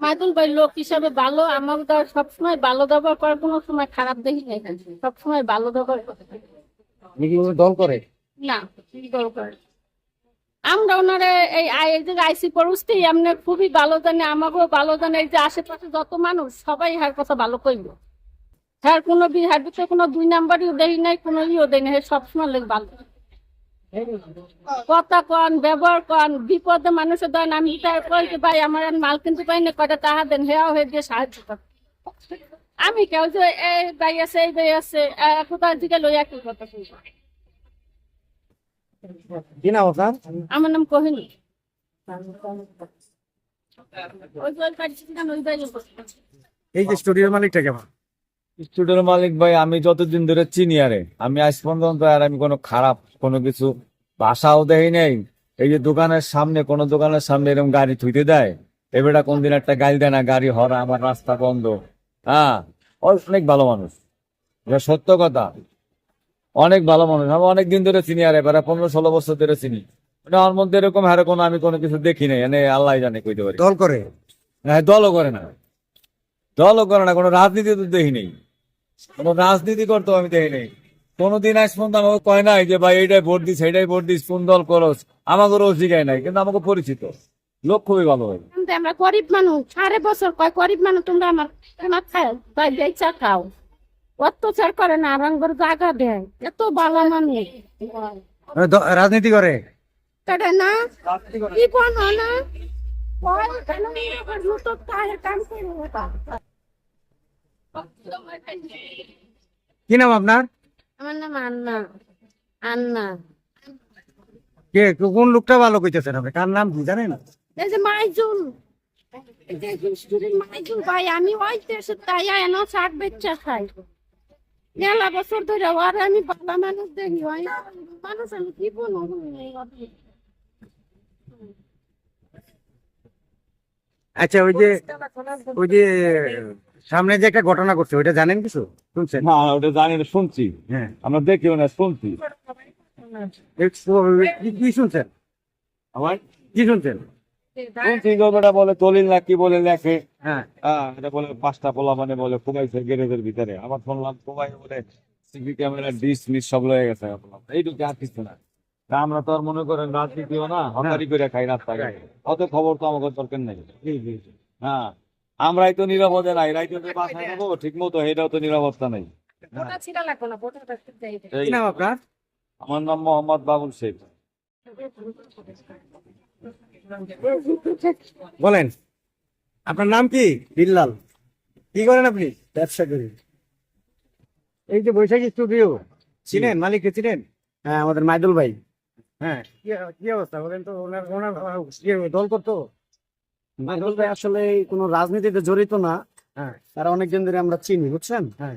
মাদুল ভাই লোক হিসাবে ভালো আমার দেওয়ার সবসময় ভালো ব্যবহার করে কোনো সময় খারাপ দেখি না এখানে সবসময় ভালো ব্যবহার করে দল করে? না কি দরকার আমরা ওনারে এই যে আইসি পরিস্থিতি এমনি খুবই ভালো জানে আমাকেও ভালো জানে এই যে আশেপাশে যত মানুষ সবাই হার কথা ভালো কইল হ্যাঁ কোনো বিহার কোনো দুই নাম্বারইও দেই নাই কোনো ইও দেয় না সবসময় লোক ভালো। কথা কন ব্যবহার কন বিপদে মানুষের দেন আমি তাই কই যে আমার মাল কিনতে পাই না টাকা দেন হেয়া হয়ে দিয়ে সাহায্য কর। আমি কেউ যে এই আছে এই ভাই আছে কোথাও দিকে লইয়া কি কথা কি নাম আপনার? আমার নাম কোহিনী। এই যে স্টুডিওর মালিকটা কেমন? স্টুডিওর মালিক ভাই আমি যতদিন ধরে চিনি আরে আমি আজ পর্যন্ত আর আমি কোনো খারাপ কোনো কিছু বাসাও দেই নাই। এই যে দোকানের সামনে কোনো দোকানের সামনে এরকম গাড়ি থুইতে দেয় এবারটা কোনদিন একটা গাড়ি দেয় না গাড়ি হরা আমার রাস্তা বন্ধ। হ্যাঁ অনেক ভালো মানুষ। এটা সত্য কথা। অনেক ভালো মানুষ। আমি অনেক দিন ধরে চিনি আরে প্রায় পনেরো ষোলো বছর ধরে চিনি। মানে ওর মধ্যে এরকম হারে কোনো আমি কোনো কিছু দেখি নাই। এনে আল্লাহ জানে কইতে পারি। দল করে? হ্যাঁ দলও করে না। দলও করে না কোনো রাজনীতি তো দেখি নেই। কোনো রাজনীতি করতেও আমি দেখি নেই। কোনোদিন আজ পর্যন্ত আমাকে কয় নাই যে ভাই এইটাই ভোট দিস এইটাই ভোট দিস কোন দল করস? আমাকেও শিখায় নাই কিন্তু আমাকে পরিচিত। লোক খুবই ভালো হয়। কিন্তু আমরা গরিব মানুষ সাড়ে বছর কয় গরিব মানুষ তোমরা আমার আমার খাও তাই বেচা খাও। অত্যাচার করে না রঙের জায়গা দেয়। এত ভালো মানুষ। মানে রাজনীতি করে। কেটে না? কি কোন না? কি নাম আপনার? আমার নাম আন্না। আন্না। কে কোন লোকটা ভালো কইতেছেন আপনি? কার নাম কি জানেন? এই যে মাইজুল। মাইজুল ভাই আমি ওই দেশে তাই এনো শাক বেচা খাই। মেলা বছর ধরে আর আমি মানুষ দেখি ওই মানুষ আমি কি বলব আচ্ছা ওই যে ওই যে সামনে যে একটা ঘটনা করছে ওইটা জানেন কিছু? শুনছেন? না ওটা জানি না শুনছি। হ্যাঁ। আমরা দেখিও না শুনছি। কি- শুনছেন? আমার? কি শুনছেন? শুনছি গল্পটা বলে দলিল না কি বলে লেখে? হ্যাঁ। হ্যাঁ এটা বলে পাঁচটা পোলা মানে বলে কুমাইছে গ্যারেজের ভিতরে। আমার শুনলাম কুমাই বলে সিসি ক্যামেরা ডিস মিস সব লয়ে গেছে। এইটুকু আর কিছু না। আমরা তো আর মনে করেন রাজনীতিও না হকারি করে খাই রাস্তায়। অত খবর তো আমাকে দরকার নেই। হ্যাঁ আমরাই তো নিরাপদে নাই রাইতে তো বাসায় থাকব ঠিক মতো এটাও তো নিরাপত্তা নেই। আমার নাম মোহাম্মদ বাবুল শেখ। বলেন আপনার নাম কি? বিল্লাল। কি করেন আপনি? ব্যবসা করি। এই যে বৈশাখী স্টুডিও চিনেন? মালিককে চিনেন? হ্যাঁ আমাদের মাইদুল ভাই। হ্যাঁ কি অবস্থা বলেন তো? ওনার ওনার ইয়ে দল করতো মাইদুল ভাই আসলে কোনো রাজনীতিতে জড়িত না। হ্যাঁ। তারা অনেকদিন ধরে আমরা চিনি বুঝছেন? হ্যাঁ।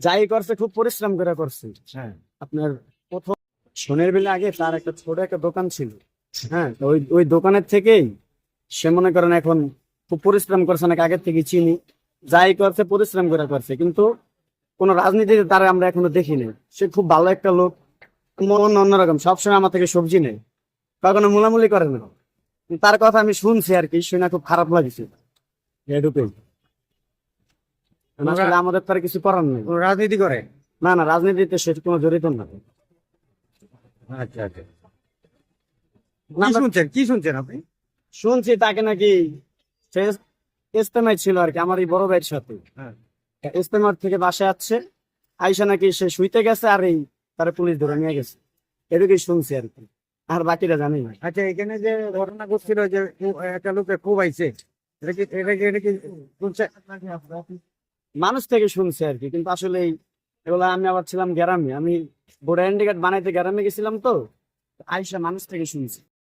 যাই করছে খুব পরিশ্রম করে করছে। হ্যাঁ। আপনার প্রথম সোনের বেলে আগে তার একটা ছোট একটা দোকান ছিল। হ্যাঁ ওই ওই দোকানের থেকেই সে মনে করেন এখন খুব পরিশ্রম করছে অনেক আগের থেকে চিনি। যাই করছে পরিশ্রম করে করছে। কিন্তু কোনো রাজনীতিতে তারা আমরা এখনও দেখিনি। সে খুব ভালো একটা লোক। মন অন্যরকম সবসময় আমার থেকে সবজি নেই কখনো মুলামুলি করে না। তার কথা আমি শুনছি আর কি শুনে খুব খারাপ লাগছে। আসলে আমাদের তার কিছু করার নেই। রাজনীতি করে? না না রাজনীতিতে সে কোনো জড়িত না। আচ্ছা আচ্ছা। না, শুনছেন? কি শুনছেন আপনি? শুনছি তাকে নাকি ইস্তেমায় ছিল আর কি আমার এই বড় ভাইয়ের সাথে। হ্যাঁ। ইস্তেমার থেকে বাসায় আসছে আইসা নাকি সে শুইতে গেছে আর এই তারা পুলিশ ধরে নিয়ে গেছে। এটুকুই শুনছি আর কি। আর বাকিটা জানি না। আচ্ছা এখানে যে ঘটনা ঘটছিল যে একটা লোকে খুব আইছে এটা কি এটা কি এটা কি শুনছে? মানুষ থেকে শুনছে আর কি কিন্তু আসলে এগুলো আমি আবার ছিলাম গ্রামে। আমি বোর্ডার ইন্ডিকেট বানাইতে গ্রামে গেছিলাম তো আইসা মানুষ থেকে শুনছি।